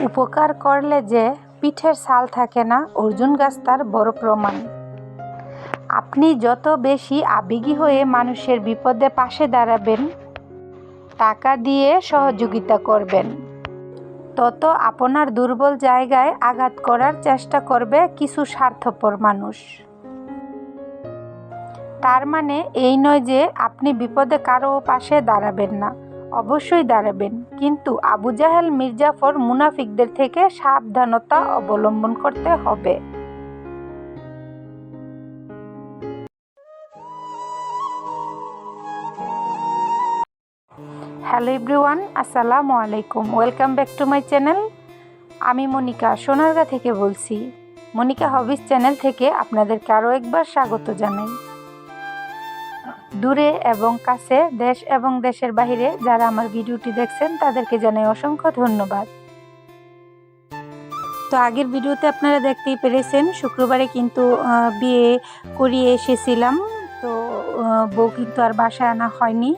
উপকার করলে যে পিঠের সাল থাকে না, অর্জুন গাছ তার বড় প্রমাণ। আপনি যত বেশি আবেগী হয়ে মানুষের বিপদে পাশে দাঁড়াবেন, টাকা দিয়ে সহযোগিতা করবেন, তত আপনার দুর্বল জায়গায় আঘাত করার চেষ্টা করবে কিছু স্বার্থপর মানুষ। তার মানে এই নয় যে আপনি বিপদে কারও পাশে দাঁড়াবেন না। অবশ্যই দাঁড়াবেন। কিন্তু আবু জাহেল, মির্জাফর মুনাফিকদের থেকে সাবধানতা অবলম্বন করতে হবে। হ্যালো এভরিওয়ান, আসসালামু আলাইকুম। Welcome back to my channel. আমি মনিকা সোনারগা থেকে বলছি। মনিকা হবিস চ্যানেল থেকে আপনাদেরকে আরও একবার স্বাগত জানাই। দূরে এবং কাছে দেশ এবং দেশের বাইরে যারা আমার ভিডিওটি দেখছেন, তাদেরকে জানাই অসংখ্য ধন্যবাদ। তো আগের ভিডিওতে আপনারা দেখতেই পেরেছেন, শুক্রবারে কিন্তু বিয়ে করিয়ে এসেছিলাম। তো বউ কিন্তু আর বাসায় আনা হয়নি।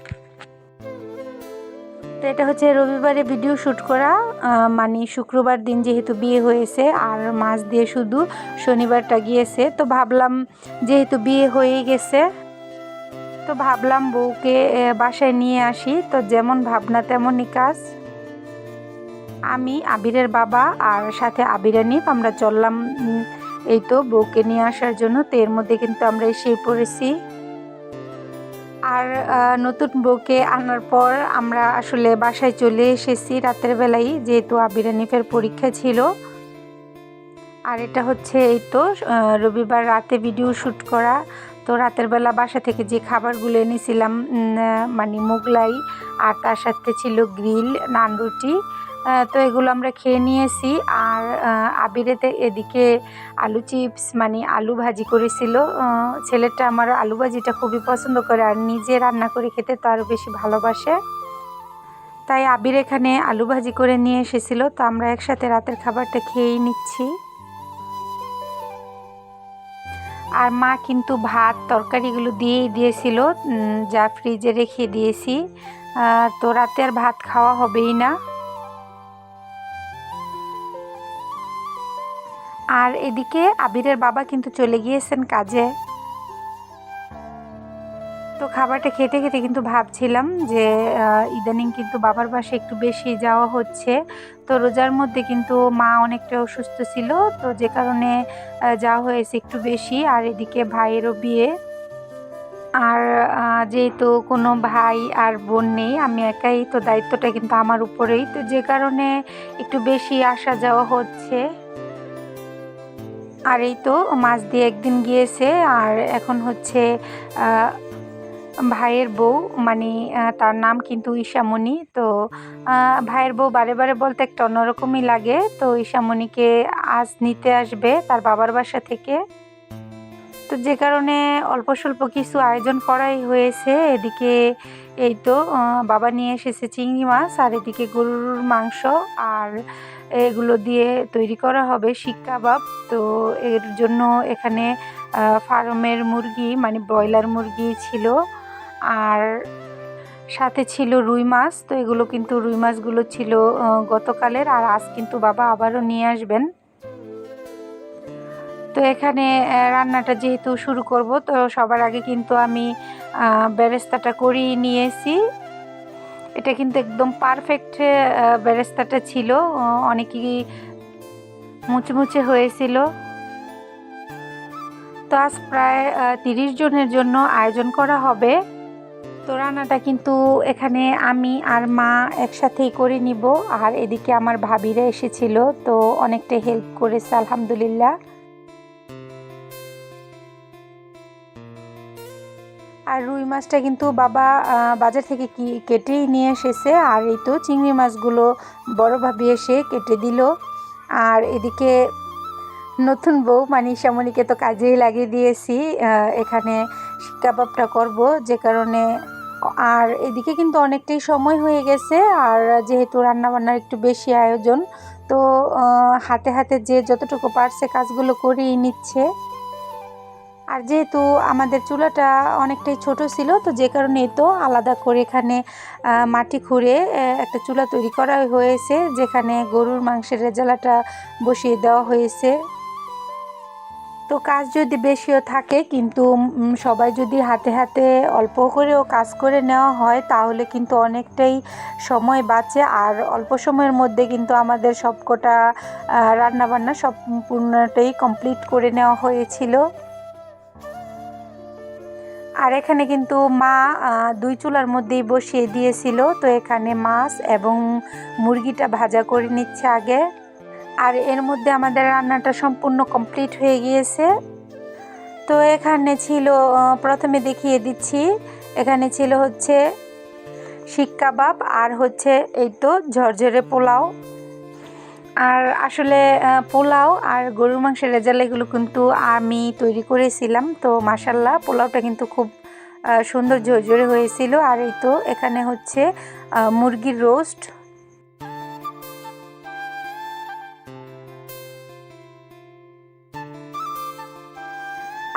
তো এটা হচ্ছে রবিবারে ভিডিও শ্যুট করা মানে শুক্রবার দিন যেহেতু বিয়ে হয়েছে, আর মাস দিয়ে শুধু শনিবারটা গিয়েছে। তো ভাবলাম, যেহেতু বিয়ে হয়ে গেছে তো ভাবলাম বউকে বাসায় নিয়ে আসি। তো যেমন ভাবনা তেমনই কাজ। আমি আবিরের বাবা আর সাথে আবিরানিপ আমরা চললাম এই তো বউকে নিয়ে আসার জন্য। তো এর মধ্যে কিন্তু আমরা এসেই পড়েছি। আর নতুন বউকে আনার পর আমরা আসলে বাসায় চলে এসেছি রাতের বেলায় যেহেতু আবিরানিফের পরীক্ষা ছিল। আর এটা হচ্ছে এই তো রবিবার রাতে ভিডিও শ্যুট করা। তো রাতের বেলা বাসা থেকে যে খাবারগুলো এনেছিলাম মানে মোগলাই আর তার সাথে ছিল গ্রিল, নান রুটি তো এগুলো আমরা খেয়ে নিয়েছি। আর আবিরেতে এদিকে আলু চিপস মানে আলু ভাজি করেছিল। ছেলেটা আমার আলু ভাজিটা খুবই পছন্দ করে আর নিজে রান্না করে খেতে তো আরও বেশি ভালোবাসে। তাই আবির এখানে আলু ভাজি করে নিয়ে এসেছিল। তো আমরা একসাথে রাতের খাবারটা খেয়েই নিচ্ছি। আর মা কিন্তু ভাত তরকারিগুলো দিয়েই দিয়েছিল। যা ফ্রিজে রেখে দিয়েছি। তো রাতে আর ভাত খাওয়া হবেই না। আর এদিকে আবিরের বাবা কিন্তু চলে গিয়েছেন কাজে। খাবারটা খেতে খেতে কিন্তু ভাবছিলাম যে ইদানিং কিন্তু বাবার বাসে একটু বেশি যাওয়া হচ্ছে। তো রোজার মধ্যে কিন্তু মা অনেকটা অসুস্থ ছিল, তো যে কারণে যাওয়া হয়েছে একটু বেশি। আর এদিকে ভাইয়েরও বিয়ে। আর যেহেতু কোনো ভাই আর বোন নেই, আমি একাই, তো দায়িত্বটা কিন্তু আমার উপরেই। তো যে কারণে একটু বেশি আসা যাওয়া হচ্ছে। আর এই তো মাছ দিয়ে একদিন গিয়েছে। আর এখন হচ্ছে ভাইয়ের বউ মানে তার নাম কিন্তু ঈশামণি। তো ভাইয়ের বউ বারে বারে বলতে একটা অন্যরকমই লাগে। তো ঈশামণিকে আজ নিতে আসবে তার বাবার বাসা থেকে। তো যে কারণে অল্প স্বল্প কিছু আয়োজন করাই হয়েছে। এদিকে এই তো বাবা নিয়ে এসেছে চিংড়ি মাছ আর এদিকে গরুর মাংস আর এগুলো দিয়ে তৈরি করা হবে শিক কাবাব। তো এর জন্য এখানে ফার্মের মুরগি মানে ব্রয়লার মুরগি ছিল। আর সাথে ছিল রুই মাছ, তো এগুলো কিন্তু রুই মাছগুলো ছিল গতকালের আর আজ কিন্তু বাবা আবারও নিয়ে আসবেন। তো এখানে রান্নাটা যেহেতু শুরু করব, তো সবার আগে কিন্তু আমি বেরেস্তাটা করিয়ে নিয়েছি। এটা কিন্তু একদম পারফেক্ট বেরেস্তাটা ছিল অনেকই মুচমুচে হয়েছিল। তো আজ প্রায় তিরিশ জনের জন্য আয়োজন করা হবে। তো রান্নাটা কিন্তু এখানে আমি আর মা একসাথেই করে নিব। আর এদিকে আমার ভাবিরা এসেছিল, তো অনেকটা হেল্প করেছে, আলহামদুলিল্লাহ। আর রুই মাছটা কিন্তু বাবা বাজার থেকে কি, কেটেই নিয়ে এসেছে। আর এই তো চিংড়ি মাছগুলো বড় ভাবি এসে কেটে দিল। আর এদিকে নতুন বউ মানে শ্যামলীকে তো কাজেই লাগিয়ে দিয়েছি এখানে কাবাবটা করব, যে কারণে আর এদিকে কিন্তু অনেকটাই সময় হয়ে গেছে, আর যেহেতু রান্নাবান্নার একটু বেশি আয়োজন, তো হাতে হাতে যে যতটুকু পারছে কাজগুলো করেই নিচ্ছে। আর যেহেতু আমাদের চুলাটা অনেকটাই ছোট ছিল, তো যে কারণে তো আলাদা করে এখানে মাটি খুঁড়ে একটা চুলা তৈরি করা হয়েছে, যেখানে গরুর মাংসের রেজালাটা বসিয়ে দেওয়া হয়েছে। তো কাজ যদি বেশিও থাকে, কিন্তু সবাই যদি হাতে হাতে অল্প করেও কাজ করে নেওয়া হয়, তাহলে কিন্তু অনেকটাই সময় বাঁচে। আর অল্প সময়ের মধ্যে কিন্তু আমাদের সবকটা রান্নাবান্না সম্পূর্ণটাই কমপ্লিট করে নেওয়া হয়েছিল। আর এখানে কিন্তু মা দুই চুলার মধ্যেই বসিয়ে দিয়েছিল। তো এখানে মাছ এবং মুরগিটা ভাজা করে নিচ্ছে আগে। আর এর মধ্যে আমাদের রান্নাটা সম্পূর্ণ কমপ্লিট হয়ে গিয়েছে। তো এখানে ছিল প্রথমে দেখিয়ে দিচ্ছি, এখানে ছিল হচ্ছে শিক কাবাব আর হচ্ছে এই তো ঝরঝরে পোলাও। আর আসলে পোলাও আর গরুর মাংসের রেজাল্ট এগুলো কিন্তু আমি তৈরি করেছিলাম। তো মাসাল্লাহ পোলাওটা কিন্তু খুব সুন্দর ঝরঝরে হয়েছিল। আর এই তো এখানে হচ্ছে মুরগির রোস্ট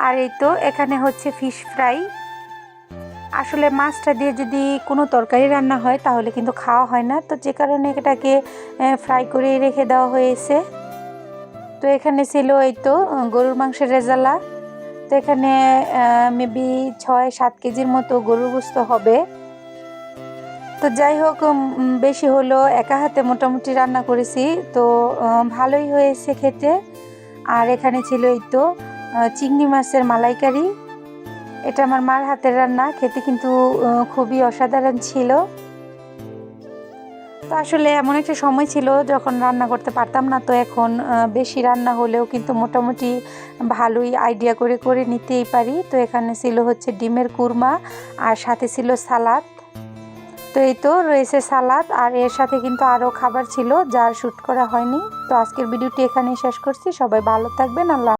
আর এই তো এখানে হচ্ছে ফিশ ফ্রাই আসলে মাছটা দিয়ে যদি কোনো তরকারি রান্না হয়, তাহলে কিন্তু খাওয়া হয় না। তো যে কারণে এটাকে ফ্রাই করে রেখে দেওয়া হয়েছে। তো এখানে ছিল এই তো গরুর মাংসের রেজালা। তো এখানে মেবি ছয় সাত কেজির মতো গরুর গোস্ত হবে। তো যাই হোক বেশি হলো, একা হাতে মোটামুটি রান্না করেছি। তো ভালোই হয়েছে খেতে। আর এখানে ছিল এই তো চিংড়ি মাছের মালাইকারি। এটা আমার মার হাতের রান্না, খেতে কিন্তু খুবই অসাধারণ ছিল। তো আসলে এমন একটা সময় ছিল যখন রান্না করতে পারতাম না, তো এখন বেশি রান্না হলেও কিন্তু মোটামুটি ভালোই আইডিয়া করে করে নিতেই পারি। তো এখানে ছিল হচ্ছে ডিমের কুরমা আর সাথে ছিল সালাদ। তো এই তো রয়েছে সালাদ আর এর সাথে কিন্তু আরও খাবার ছিল, যার শ্যুট করা হয়নি। তো আজকের ভিডিওটি এখানেই শেষ করছি। সবাই ভালো থাকবেন, আল্লাহ